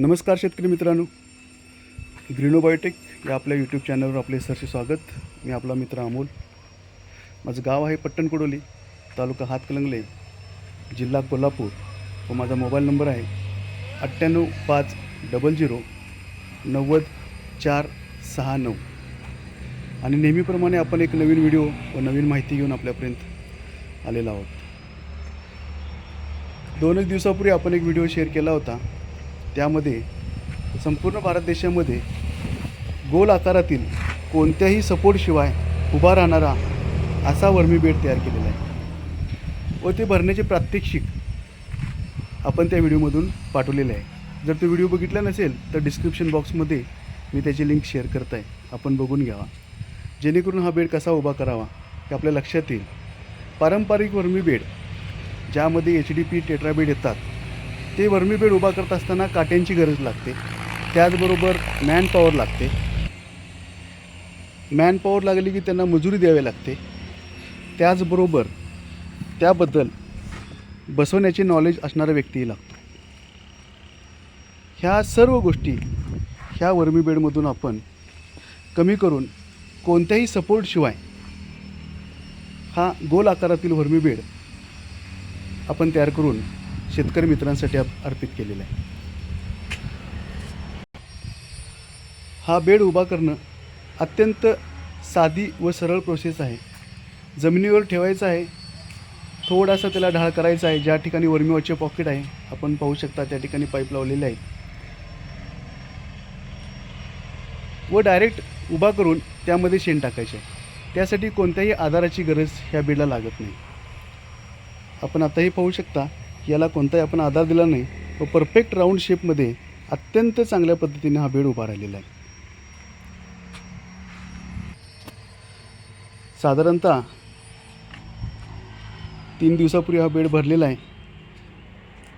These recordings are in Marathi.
नमस्कार शेतकरी मित्रांनो. ग्रीनोबायोटेक या आपल्या यूट्यूब चॅनलवर आपले सरसे स्वागत. मी आपला मित्र अमोल. माझं गाव आहे पट्टणकोडोली तालुका हातकलंगले जिल्हा कोल्हापूर. व माझा मोबाईल नंबर आहे अठ्ठ्याण्णव पाच डबल झिरो नव्वद चार सहा नऊ. आणि नेहमीप्रमाणे आपण एक नवीन व्हिडिओ व नवीन माहिती घेऊन आपल्यापर्यंत आलेलो आहोत. दोनच दिवसापूर्वी आपण एक व्हिडिओ शेअर केला होता. त्यामध्ये संपूर्ण भारत देशामध्ये गोल आकारातील कोणत्याही सपोर्टशिवाय उभा राहणारा असा वर्मी बेड तयार केलेला आहे. व ते भरण्याचे प्रात्यक्षिक आपण त्या व्हिडिओमधून पाठवलेले आहे. जर तो व्हिडिओ बघितला नसेल तर डिस्क्रिप्शन बॉक्समध्ये मी त्याची लिंक शेअर करत आहे आपण बघून घ्यावा. जेणेकरून हा बेड कसा उभा करावा हे आपल्या लक्षात येईल. पारंपरिक वर्मी बेड ज्यामध्ये H D P tetra bed येतात ते वर्मी बेड उभा करत असताना काट्यांची गरज लागते. त्याचबरोबर मॅनपॉवर लागते. मॅनपॉवर लागली की त्यांना मजुरी द्यावी लागते. त्याचबरोबर त्याबद्दल बसवण्याचे नॉलेज असणारा व्यक्तीही लागतो. ह्या सर्व गोष्टी ह्या वर्मी बेडमधून आपण कमी करून कोणत्याही सपोर्टशिवाय हा गोल आकारातील वर्मी बेड आपण तयार करून शेतकरी मित्रांसाठी आप- अर्पित केलेला आहे. हा बेड उभा करणं अत्यंत साधी व सरळ प्रोसेस आहे. जमिनीवर ठेवायचं आहे. थोडासा त्याला ढाळ करायचा आहे. ज्या ठिकाणी वर्मीवरचे पॉकेट आहे आपण पाहू शकता त्या ठिकाणी पाईप लावलेले आहे व डायरेक्ट उभा करून त्यामध्ये शेण टाकायचे आहे. त्यासाठी कोणत्याही आधाराची गरज ह्या बेडला लागत नाही. आपण आताही पाहू शकता याला कोणताही आपण आधार दिला नाही. व परफेक्ट राऊंड शेपमध्ये अत्यंत चांगल्या पद्धतीने हा बेड उभा राहिलेला आहे. साधारणतः तीन दिवसापूर्वी हा बेड भरलेला आहे.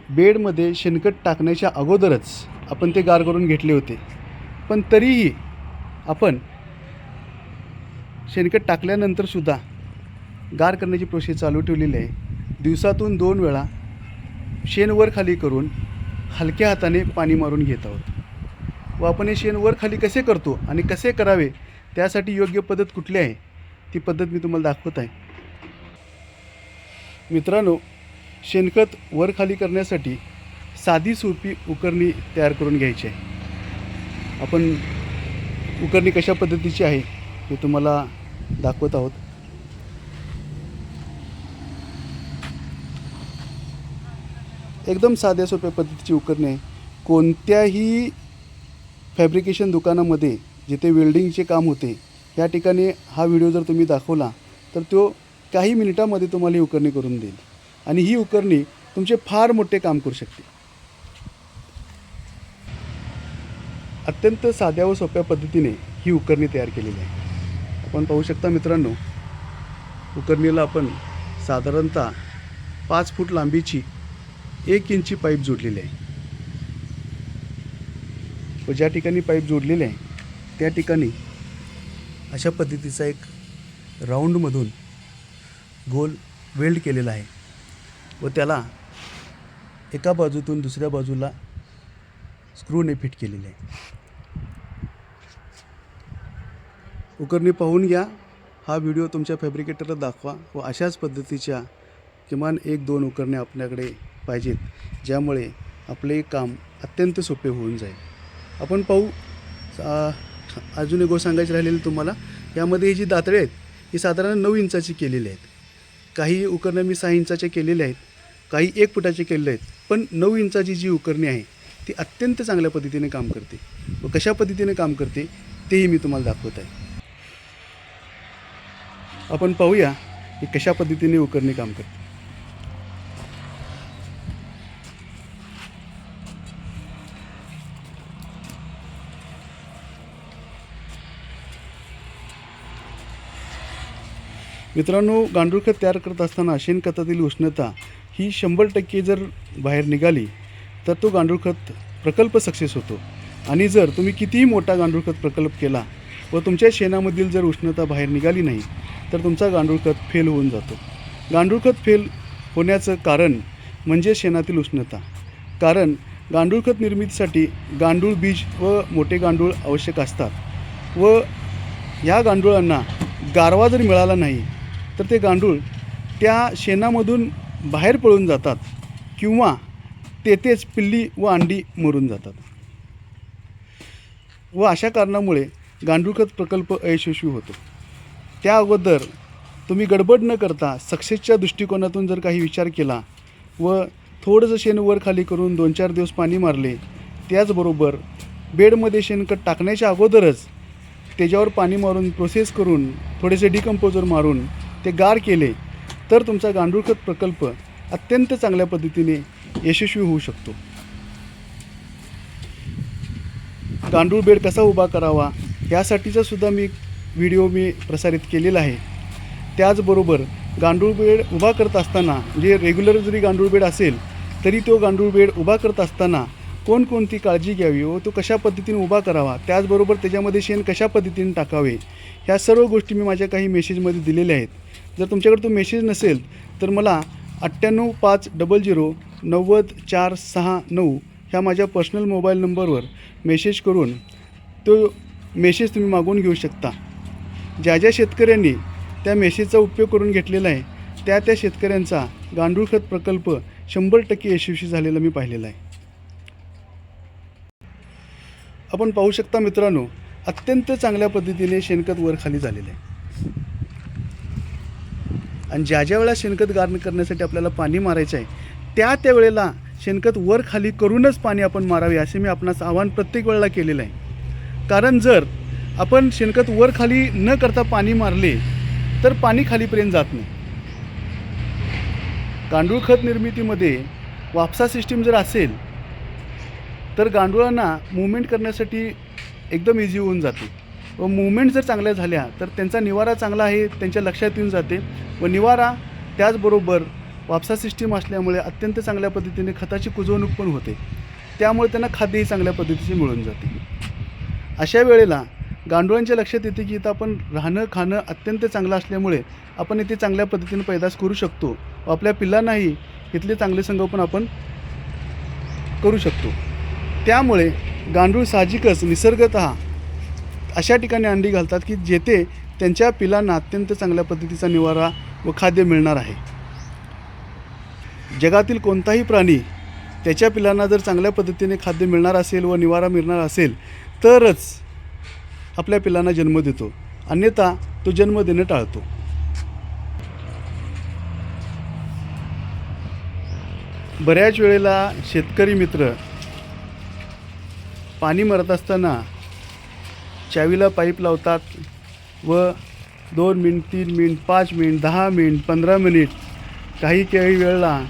बेडमध्ये शेणखत टाकण्याच्या अगोदरच आपण ते गार करून घेतले होते. पण तरीही आपण शेणखत टाकल्यानंतरसुद्धा गार करण्याची प्रोसेस चालू ठेवलेली आहे. दिवसातून दोन वेळा शेण वर खाली करून हलक्या हाताने पाणी मारून घेत आहोत. व आपण हे शेण वर खाली कसे करतो आणि कसे करावे त्यासाठी योग्य पद्धत कुठली आहे? ती पद्धत मी तुम्हाला दाखवत आहे. मित्रांनो शेणखत वर खाली करण्यासाठी साधी सोपी उकरणी तयार करून घ्यायची आहे. आपण उकरणी कशा पद्धतीची आहे हे तुम्हाला दाखवत आहोत. एकदम साध्या सोप्या पद्धतीची उकरणे कोणत्याही फॅब्रिकेशन दुकानामध्ये जिथे वेल्डिंगचे काम होते या ठिकाणी हा व्हिडिओ जर तुम्ही दाखवला तर तो काही मिनिटामध्ये तुम्हाला ही उकरणी करून देईल. आणि ही उकरणी तुमचे फार मोठे काम करू शकते. अत्यंत साध्या व सोप्या पद्धतीने ही उकरणी तयार केलेली आहे. आपण पाहू शकता मित्रांनो उकरणीला आपण साधारणतः पाच फूट लांबीची एक इंची पाईप जोडलेली आहे. व ज्या ठिकाणी पाईप जोडलेली आहे त्या ठिकाणी अशा पद्धतीचा एक राऊंडमधून गोल वेल्ड केलेला आहे. व त्याला एका बाजूतून दुसऱ्या बाजूला स्क्रूने फिट केलेले आहे. उकरणी पाहून घ्या. हा व्हिडिओ तुमच्या फॅब्रिकेटरला दाखवा व अशाच पद्धतीच्या किमान एक दोन उकरणे आपल्याकडे पाहिजेत ज्यामुळे आपले काम अत्यंत सोपे होऊन जाईल. आपण पाहू अजून एक गोष्ट सांगायची राहिलेली तुम्हाला. यामध्ये ही जी दातळे आहेत ही साधारण नऊ इंचाची केलेली आहेत. काही उकरणं मी सहा इंचाच्या केलेल्या आहेत काही एक फुटाचे केलेले आहेत पण नऊ इंचाची जी उकरणी आहे ती अत्यंत चांगल्या पद्धतीने काम करते. व कशा पद्धतीने काम करते तेही मी तुम्हाला दाखवत आहे. आपण पाहूया की कशा पद्धतीने उकरणी काम करते. मित्रांनो गांडूळ खत तयार करत असताना शेणखतातील उष्णता ही शंभर टक्के जर बाहेर निघाली तर तो गांडूळ खत प्रकल्प सक्सेस होतो. आणि जर तुम्ही कितीही मोठा गांडूळ खत प्रकल्प केला व तुमच्या शेणामधील जर उष्णता बाहेर निघाली नाही तर तुमचा गांडूळ खत फेल होऊन जातो. गांडूळ खत फेल होण्याचं कारण म्हणजे शेणातील उष्णता. कारण गांडूळ खत निर्मितीसाठी गांडूळ बीज व मोठे गांडूळ आवश्यक असतात व ह्या गांडुळांना गारवा जर मिळाला नाही तर ते गांडूळ त्या शेणामधून बाहेर पळून जातात किंवा तेथेच पिल्ली व अंडी मरून जातात. व अशा कारणामुळे गांडूळखत प्रकल्प अयशस्वी होतो. त्या अगोदर तुम्ही गडबड न करता सक्सेसच्या दृष्टिकोनातून जर काही विचार केला व थोडंसं शेण वर खाली करून दोन चार दिवस पाणी मारले त्याचबरोबर बेडमध्ये शेणखत टाकण्याच्या अगोदरच त्याच्यावर पाणी मारून प्रोसेस करून थोडेसे डिकम्पोजर मारून ते गार केले तर तुमचा गांडूळ खत प्रकल्प अत्यंत चांगल्या पद्धतीने यशस्वी होऊ शकतो. गांडूळ बेड कसा उभा करावा यासाठीचा सुद्धा मी व्हिडिओ मी प्रसारित केलेला आहे. त्याचबरोबर गांडूळ बेड उभा करत असताना म्हणजे जे रेग्युलर जरी गांडूळ बेड असेल तरी तो गांडूळ बेड उभा करत असताना कोणकोणती काळजी घ्यावी व तो कशा पद्धतीने उभा करावा त्याचबरोबर त्याच्यामध्ये शेण कशा पद्धतीने टाकावे ह्या सर्व गोष्टी मी माझ्या काही मेसेजमध्ये दिलेल्या आहेत. जर तुमच्याकडे तो मेसेज नसेल तर मला अठ्ठ्याण्णव पाच डबल झिरो नव्वद चार सहा नऊ ह्या माझ्या पर्सनल मोबाईल नंबरवर मेसेज करून तो मेसेज तुम्ही मागवून घेऊ शकता. ज्या ज्या शेतकऱ्यांनी त्या मेसेजचा उपयोग करून घेतलेला आहे त्या त्या शेतकऱ्यांचा गांडूळ खत प्रकल्प शंभर टक्के यशस्वी झालेला मी पाहिलेला आहे. आपण पाहू शकता मित्रांनो अत्यंत चांगल्या पद्धतीने शेणखत वर खाली झालेलं आहे. आणि ज्या ज्या वेळेला शेणखत गारण करण्यासाठी आपल्याला पाणी मारायचं आहे त्या त्या वेळेला शेणखत वर खाली करूनच पाणी आपण मारावे असे मी आपणास आवाहन प्रत्येक वेळेला केलेलं आहे. कारण जर आपण शेणखत वर खाली न करता पाणी मारले तर पाणी खालीपर्यंत जात नाही. गांडूळ खत निर्मितीमध्ये वापसा सिस्टीम जर असेल तर गांडुळांना मुवमेंट करण्यासाठी एकदम इझी होऊन जाते. व मुवमेंट जर चांगल्या झाल्या तर त्यांचा निवारा चांगला आहे त्यांच्या लक्षात येऊन जाते. व निवारा त्याचबरोबर वापसा सिस्टीम असल्यामुळे अत्यंत चांगल्या पद्धतीने खताची कुजवणूक पण होते. त्यामुळे त्यांना खाद्यही चांगल्या पद्धतीचे मिळून जाते. अशा वेळेला गांडुळांच्या लक्षात येते की इथं आपण राहणं खाणं अत्यंत चांगलं असल्यामुळे आपण इथे चांगल्या पद्धतीने पैदास करू शकतो. व आपल्या पिल्लांनाही इथले चांगले संगोपन आपण करू शकतो. त्यामुळे गांडूळ साहजिकच निसर्गत अशा ठिकाणी अंडी घालतात की जेथे त्यांच्या पिलांना अत्यंत चांगल्या पद्धतीचा निवारा व खाद्य मिळणार आहे. जगातील कोणताही प्राणी त्याच्या पिलांना जर चांगल्या पद्धतीने खाद्य मिळणार असेल व निवारा मिळणार असेल तरच आपल्या पिलांना जन्म देतो. अन्यथा तो जन्म देणं टाळतो. बऱ्याच वेळेला शेतकरी मित्र पाणी मरत असताना चावीला पाईप लावतात व दोन मिनिट तीन मिनिट पाच मिनिट दहा मिनिट पंधरा मिनिट काही काही वेळेला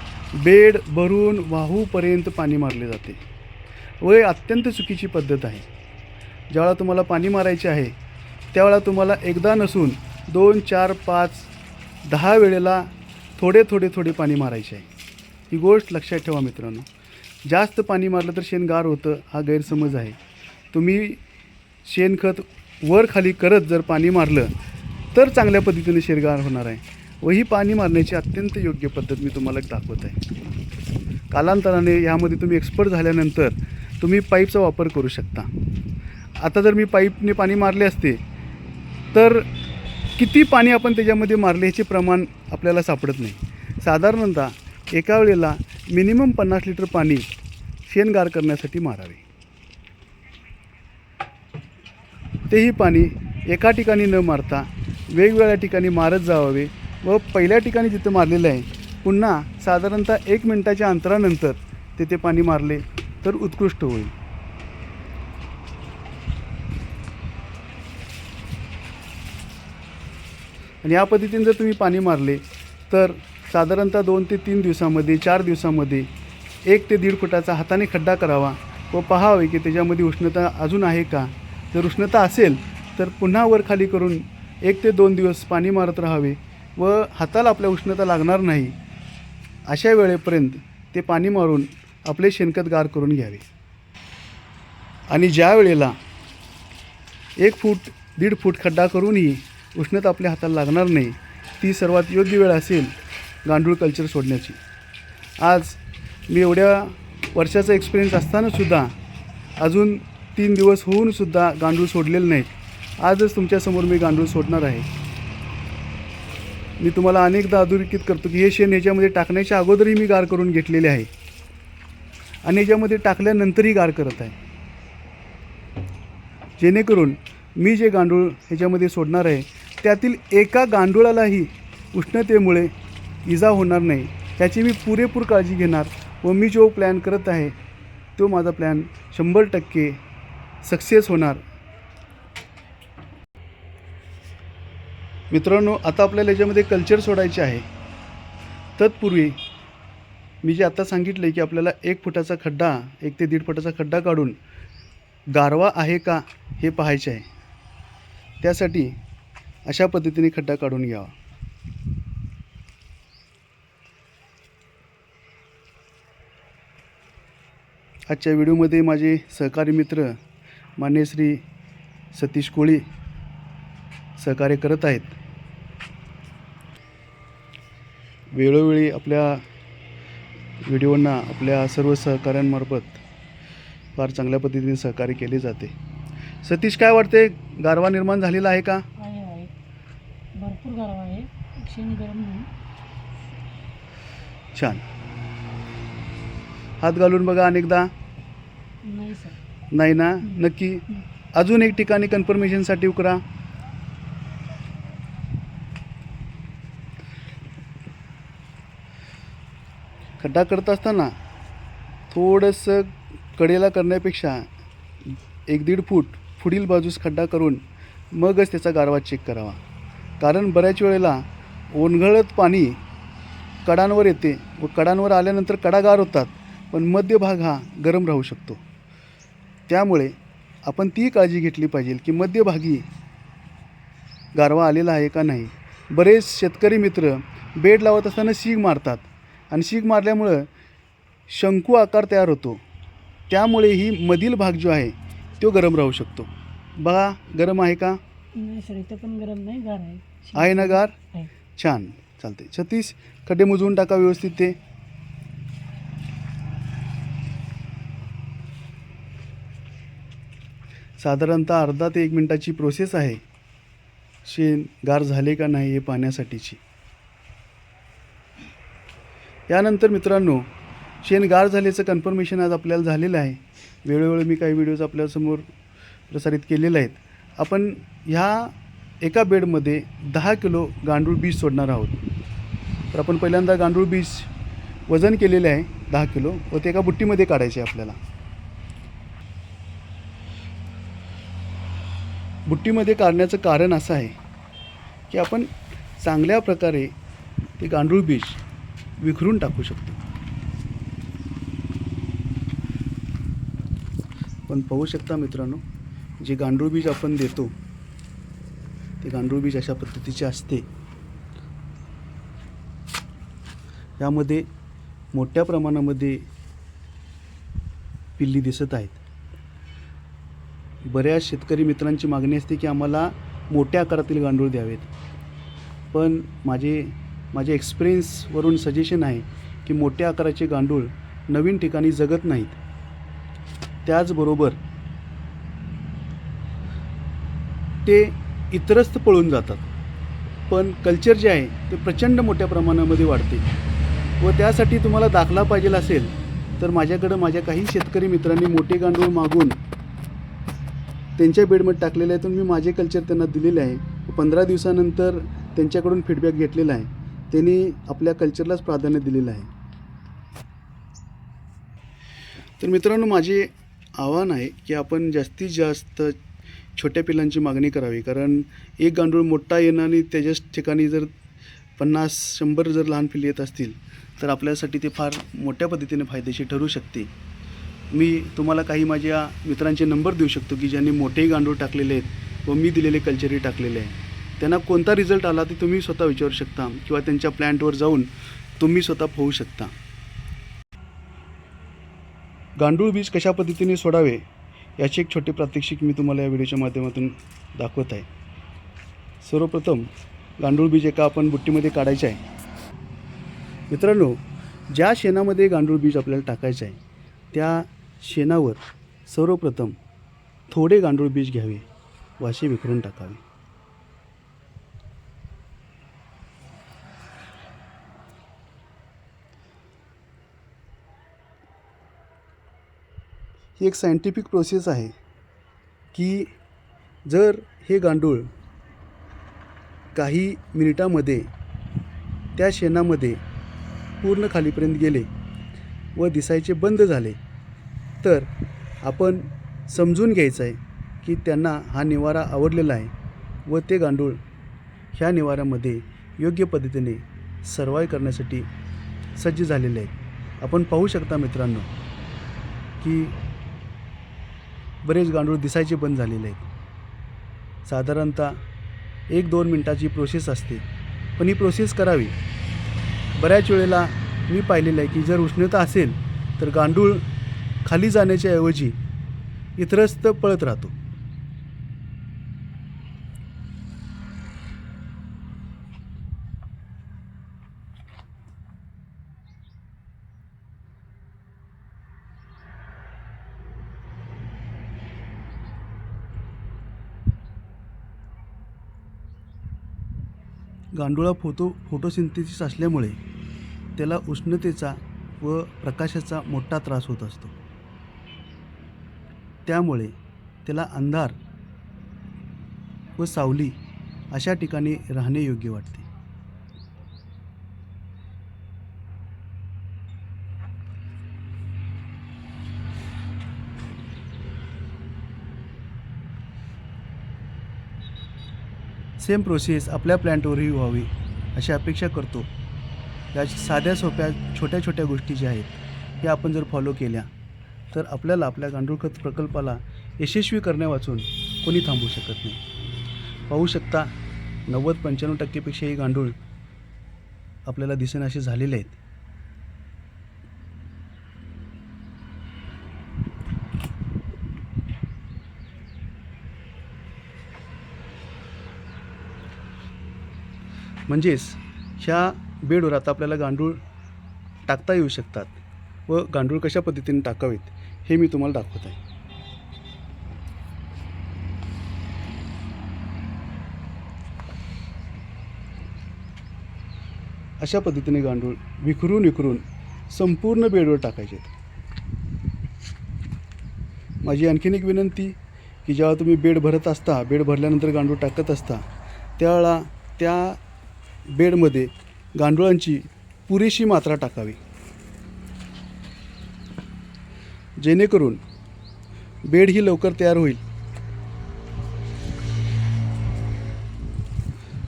बेड भरून वाहूपर्यंत पाणी मारले जाते. व ही अत्यंत चुकीची पद्धत आहे. ज्यावेळा तुम्हाला पाणी मारायचे आहे त्यावेळा तुम्हाला एकदा नसून दोन चार पाच दहा वेळेला थोडे थोडे थोडे पाणी मारायचे आहे. ही गोष्ट लक्षात ठेवा मित्रांनो. जास्त पाणी मारलं तर शेण गार होतं हा गैरसमज आहे. तुम्ही शेणखत वर खाली करत जर पाणी मारलं तर चांगल्या पद्धतीने शेणगार होणार आहे. व ही पाणी मारण्याची अत्यंत योग्य पद्धत मी तुम्हाला दाखवत आहे. कालांतराने यामध्ये तुम्ही एक्सपर्ट झाल्यानंतर तुम्ही पाईपचा वापर करू शकता. आता जर मी पाईपने पाणी मारले असते तर किती पाणी आपण त्याच्यामध्ये मारले ह्याचे प्रमाण आपल्याला सापडत नाही. साधारणतः एका वेळेला मिनिमम पन्नास लिटर पाणी शेणगार करण्यासाठी मारावे. तेही पाणी एका ठिकाणी न मारता वेगवेगळ्या ठिकाणी मारत जावावे व पहिल्या ठिकाणी जिथं मारलेलं आहे पुन्हा साधारणतः एक मिनटाच्या अंतरानंतर तेथे पाणी मारले तर उत्कृष्ट होईल. आणि या पद्धतीने जर तुम्ही पाणी मारले तर साधारणतः दोन ते तीन दिवसामध्ये चार दिवसामध्ये एक ते दीड फुटाचा हाताने खड्डा करावा व पहावे की त्याच्यामध्ये उष्णता अजून आहे का? जर उष्णता असेल तर पुन्हा वर खाली करून एक ते दोन दिवस पाणी मारत राहावे व हाताला आपल्या उष्णता लागणार नाही. अशा वेळेपर्यंत ते पाणी मारून आपले शेणखत गार करून घ्यावे. आणि ज्या वेळेला एक फूट दीड फूट खड्डा करूनही उष्णता आपल्या हाताला लागणार नाही ती सर्वात योग्य वेळ असेल गांडूळ कल्चर सोडण्याची. आज मी एवढ्या वर्षाचा एक्सपिरियन्स असतानासुद्धा अजून तीन दिवस होऊनसुद्धा गांडूळ सोडलेलं नाहीत. आजच तुमच्यासमोर मी गांडूळ सोडणार आहे. मी तुम्हाला अनेकदा अधोरेखित करतो की हे शेण ह्याच्यामध्ये टाकण्याच्या अगोदरही मी गार करून घेतलेले आहे. आणि ह्याच्यामध्ये टाकल्यानंतरही गार करत आहे. जेणेकरून मी जे गांडूळ ह्याच्यामध्ये सोडणार आहे त्यातील एका गांडुळालाही उष्णतेमुळे इजा होणार नाही. त्याची मी पुरेपूर काळजी घेणार व मी जो प्लॅन करत आहे तो माझा प्लॅन शंभर टक्के सक्सेस होणार. मित्रांनो आता आपल्याला याच्यामध्ये कल्चर सोडायचे आहे. तत्पूर्वी मी जे आता सांगितलं की आपल्याला एक फुटाचा खड्डा एक ते दीड फुटाचा खड्डा काढून गारवा आहे का हे पाहायचे आहे. त्यासाठी अशा पद्धतीने खड्डा काढून घ्यावा. आजच्या व्हिडिओमध्ये माझे सहकारी मित्र मान्य श्री सतीश कोळी सहकार्य करत आहेत. वेळोवेळी आपल्या व्हिडिओंना आपल्या सर्व सहकाऱ्यांमार्फत फार चांगल्या पद्धतीने सहकार्य केले जाते. सतीश काय वाटते गारवा निर्माण झालेला आहे का? भरपूर गारवा आहे. छान. हात घालून बघा अनेकदा. नाही सर. नाही ना? नक्की. अजून एक ठिकाणी कन्फर्मेशनसाठी उकरा. खड्डा करत असताना थोडंसं कडेला करण्यापेक्षा एक दीड फूट पुढील बाजूस खड्डा करून मगच त्याचा गारवा चेक करावा. कारण बऱ्याच वेळेला ओनगळत पाणी कडांवर येते व कडांवर आल्यानंतर कडा गार होतात. पण मध्यभाग हा गरम राहू शकतो. त्यामुळे आपण ती काळजी घेतली पाहिजे की मध्यभागी गारवा आलेला आहे का नाही. बरेच शेतकरी मित्र बेड लावत असताना शीग मारतात आणि शीग मारल्यामुळं शंकू आकार तयार होतो. त्यामुळे ही मधील भाग जो आहे तो गरम राहू शकतो. बघा गरम आहे का? नाही सर इथं पण गरम नाही गार आहे. आहे ना गार? छान. चालते छत्तीस खड्डे मोजवून टाका व्यवस्थित ते. साधारणतः अर्धा ते एक मिनटाची प्रोसेस आहे. शेण गार झाले का नाही हे पाहण्यासाठीची. यानंतर मित्रांनो शेण गार झाल्याचं कन्फर्मेशन आज आपल्याला झालेलं आहे. वेळोवेळी मी काही व्हिडिओज आपल्यासमोर प्रसारित केलेले आहेत. आपण ह्या एका बेडमध्ये दहा किलो गांडूळ बीज सोडणार आहोत. तर आपण पहिल्यांदा गांडूळ बीज वजन केलेले आहे दहा किलो. व ते एका बुट्टीमध्ये काढायचे आहे आपल्याला. बुट्टीमध्ये काढण्याचं कारण असं आहे की आपण चांगल्या प्रकारे ते गांडूळ बीज विखरून टाकू शकतो. पण पाहू शकता मित्रांनो जे गांडूळ बीज आपण देतो ते गांडूळ बीज अशा पद्धतीचे असते. यामध्ये मोठ्या प्रमाणामध्ये पिल्ली दिसत आहेत. बऱ्याच शेतकरी मित्रांची मागणी असते की आम्हाला मोठ्या आकारातील गांडूळ द्यावेत. पण माझे माझ्या एक्सपिरियन्सवरून सजेशन आहे की मोठ्या आकाराचे गांडूळ नवीन ठिकाणी जगत नाहीत. त्याचबरोबर ते इतरस्त पळून जातात. पण कल्चर जे आहे ते प्रचंड मोठ्या प्रमाणामध्ये वाढते. व त्यासाठी तुम्हाला दाखला पाहिजे असेल तर माझ्याकडं माझ्या काही शेतकरी मित्रांनी मोठे गांडूळ मागून त्यांच्या बेडमध्ये टाकलेले आहेत मी माझे कल्चर त्यांना दिलेले आहे. पंधरा दिवसानंतर त्यांच्याकडून फीडबॅक घेतलेला आहे. त्यांनी आपल्या कल्चरलाच प्राधान्य दिलेलं आहे. तर मित्रांनो माझे आव्हान आहे की आपण जास्तीत जास्त छोट्या पिलांची मागणी करावी. कारण एक गांडूळ मोठा येणं आणि त्याच्याच ठिकाणी जर पन्नास शंभर जर लहान पिल्ले येत असतील तर आपल्यासाठी ते फार मोठ्या पद्धतीने फायदेशीर ठरू शकते. मी तुम्हाला काही माझ्या मित्रांचे नंबर देऊ शकतो की ज्यांनी मोठेही गांडूळ टाकलेले आहेत व मी दिलेले कल्चरही टाकलेले आहे. त्यांना कोणता रिझल्ट आला ते तुम्ही स्वतः विचारू शकता किंवा त्यांच्या प्लॅन्टवर जाऊन तुम्ही स्वतः पोहू शकता. गांडूळ बीज कशा पद्धतीने सोडावे याचे एक छोटे प्रात्यक्षिक मी तुम्हाला या व्हिडिओच्या माध्यमातून दाखवत आहे. सर्वप्रथम गांडूळ बीज एका आपण बुट्टीमध्ये काढायचे आहे. मित्रांनो ज्या शेणामध्ये गांडूळ बीज आपल्याला टाकायचं आहे त्या शेणावर सर्वप्रथम थोडे गांडूळ बीज घ्यावे वाशी विखरून टाकावे. ही एक सायंटिफिक प्रोसेस आहे की जर हे गांडूळ काही मिनिटामध्ये त्या शेणामध्ये पूर्ण खालीपर्यंत गेले व दिसायचे बंद झाले तर आपण समजून घ्यायचं आहे की त्यांना हा निवारा आवडलेला आहे व ते गांडूळ ह्या निवाऱ्यामध्ये योग्य पद्धतीने सर्वाय करण्यासाठी सज्ज झालेले आहेत. आपण पाहू शकता मित्रांनो की बरेच गांडूळ दिसायचे बंद झालेले आहेत. साधारणतः एक दोन मिनटाची प्रोसेस असते. पण ही प्रोसेस करावी. बऱ्याच वेळेला मी पाहिलेलं आहे की जर उष्णता असेल तर गांडूळ खाली जाण्याच्या ऐवजी इतरस्त पळत राहतो. गांडुळा फोटो फोटोसिंथेसिस असल्यामुळे त्याला उष्णतेचा व प्रकाशाचा मोठा त्रास होत असतो. त्यामुळे त्याला अंधार व सावली अशा ठिकाणी राहणे योग्य वाटते. सेम प्रोसेस आपल्या प्लॅन्टवरही व्हावी अशी अपेक्षा करतो. या साध्या सोप्या छोट्या छोट्या गोष्टी ज्या आहेत या आपण जर फॉलो केल्या तर आपल्याला आपल्या गांडूळखत प्रकल्पाला यशस्वी करण्या वाचून कोणी थांबवू शकत नाही. पाहू शकता नव्वद पंच्याण्णव टक्केपेक्षाही गांडूळ आपल्याला दिसेनासे झालेले आहेत. म्हणजेच ह्या बेडवर आता आपल्याला गांडूळ टाकता येऊ शकतात व गांडूळ कशा पद्धतीने टाकावेत? हे मी तुम्हाला दाखवत आहे. अशा पद्धतीने गांडूळ विखरून विखरून संपूर्ण बेडवर टाकायचे. माझी आणखीन एक विनंती की जेव्हा तुम्ही बेड भरत असता बेड भरल्यानंतर गांडूळ टाकत असता त्यावेळा त्या बेडमध्ये गांडुळांची पुरेशी मात्रा टाकावी. जेणेकरून बेड ही लवकर तयार होईल.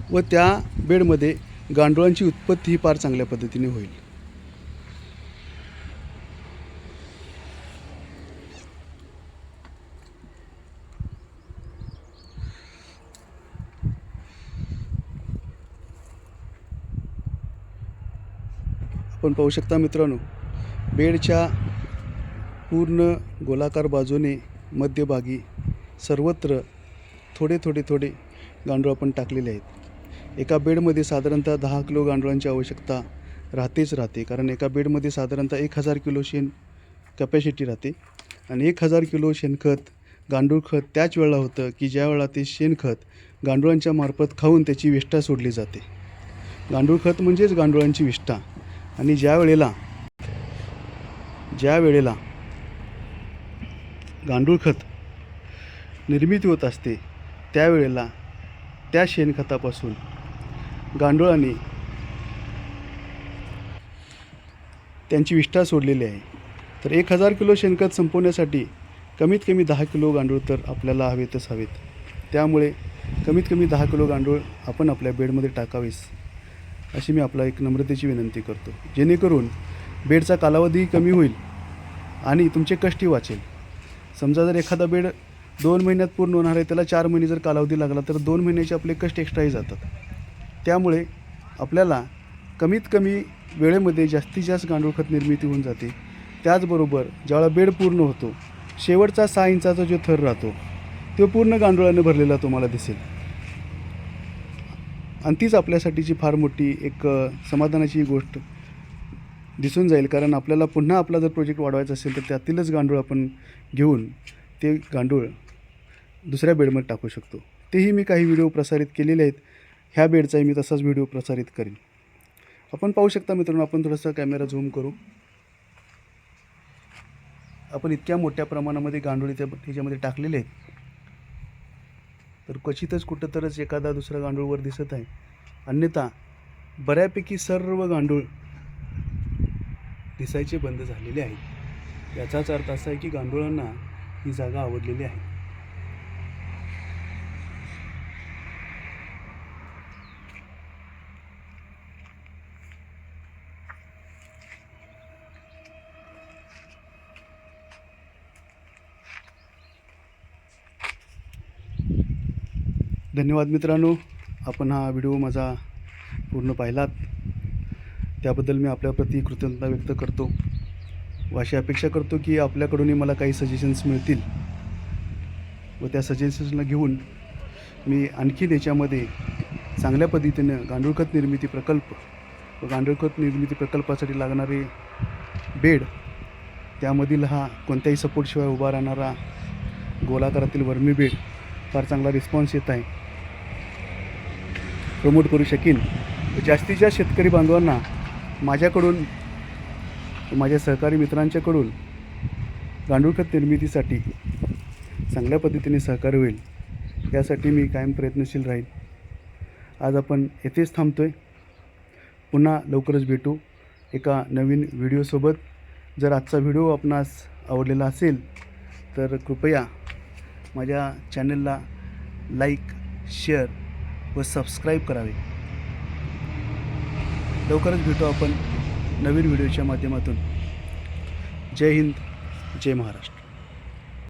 व त्या बेडमध्ये गांडुळांची उत्पत्ती ही फार चांगल्या पद्धतीने होईल. आपण पाहू शकता मित्रांनो बेडच्या पूर्ण गोलाकार बाजूने मध्यभागी सर्वत्र थोडे थोडे थोडे गांडूळ आपण टाकलेले आहेत. एका बेडमध्ये साधारणतः दहा किलो गांडुळांची आवश्यकता राहतेच राहते. कारण एका बेडमध्ये साधारणतः एक हजार किलो शेण कॅपॅसिटी राहते. आणि एक हजार किलो शेणखत गांडूळ खत त्याच वेळेला होतं की ज्या वेळेला ते शेणखत गांडुळांच्या मार्फत खाऊन त्याची विष्ठा सोडली जाते. गांडूळ खत म्हणजेच गांडुळांची विष्ठा. आणि ज्या वेळेला ज्या वेळेला गांडूळ खत निर्मिती होत असते त्यावेळेला त्या शेणखतापासून गांडुळाने त्यांची विष्ठा सोडलेली आहे. तर एक हजार किलो शेणखत संपवण्यासाठी कमीत कमी दहा किलो गांडूळ तर आपल्याला हवेतच हवेत. त्यामुळे कमीत कमी दहा किलो गांडूळ आपण आपल्या बेडमध्ये टाकावेस अशी मी आपला एक नम्रतेची विनंती करतो. जेणेकरून बेडचा कालावधीही कमी होईल आणि तुमचे कष्टही वाचेल. समजा जर एखादा बेड दोन महिन्यात पूर्ण होणार आहे त्याला चार महिने जर कालावधी लागला तर दोन महिन्याचे आपले कष्ट एक्स्ट्राही जातात. त्यामुळे आपल्याला कमीत कमी वेळेमध्ये जास्तीत जास्त गांडूळ खत निर्मिती होऊन जाते. त्याचबरोबर ज्यावेळा बेड पूर्ण होतो शेवटचा सहा इंचाचा जो थर राहतो तो पूर्ण गांडुळाने भरलेला तुम्हाला दिसेल. आणि तीच आपल्यासाठीची फार मोठी एक समाधानाची गोष्ट. दिसून जाईल. कारण आपल्याला पुन्हा आपला जर प्रोजेक्ट वाढवायचा असेल तर त्यातीलच गांडूळ आपण घेऊन ते गांडूळ दुसऱ्या बेडमध्ये टाकू शकतो. तेही मी काही व्हिडिओ प्रसारित केलेले आहेत. ह्या बेडचाही मी तसाच व्हिडिओ प्रसारित करेन. आपण पाहू शकता मित्रांनो आपण थोडासा कॅमेरा झूम करू. आपण इतक्या मोठ्या प्रमाणामध्ये गांडूळ त्या ह्याच्यामध्ये टाकलेले आहेत. तर क्वचितच कुठंतरच एखादा दुसरा गांडूळवर दिसत आहे. अन्यथा बऱ्यापैकी सर्व गांडूळ दिसायचे बंद झालेले आहेत. याचाच अर्थ असा आहे की गांडुळांना ही जागा आवडलेली आहे. धन्यवाद मित्रांनो. आपण हा व्हिडिओ माझा पूर्ण पाहिलात. त्याबद्दल मी आपल्याप्रती कृतज्ञता व्यक्त करतो. व अशी अपेक्षा करतो की आपल्याकडूनही मला काही सजेशन्स मिळतील. व त्या सजेशन्सला घेऊन मी आणखीन याच्यामध्ये चांगल्या पद्धतीनं गांडूळखत निर्मिती प्रकल्प व गांडूळखत निर्मिती प्रकल्पासाठी लागणारे बेड त्यामधील हा कोणत्याही सपोर्टशिवाय उभा राहणारा गोलाकारातील वर्मी बेड फार चांगला रिस्पॉन्स येत आहे. प्रमोट करू शकीन. जास्तीच्या शेतकरी बांधवांना माझ्याकडून माझ्या सहकारी मित्रांच्याकडून गांडूळखत निर्मितीसाठी चांगल्या पद्धतीने सहकार्य होईल यासाठी मी कायम प्रयत्नशील राहील. आज आपण येथेच थांबतो आहे पुन्हा लवकरच भेटू एका नवीन व्हिडिओसोबत. जर आजचा व्हिडिओ आपणास आवडलेला असेल तर कृपया माझ्या चॅनलला लाईक शेअर व सबस्क्राईब करावे. लवकरच भेटू आपण नवीन व्हिडिओच्या माध्यमातून. जय हिंद जय महाराष्ट्र.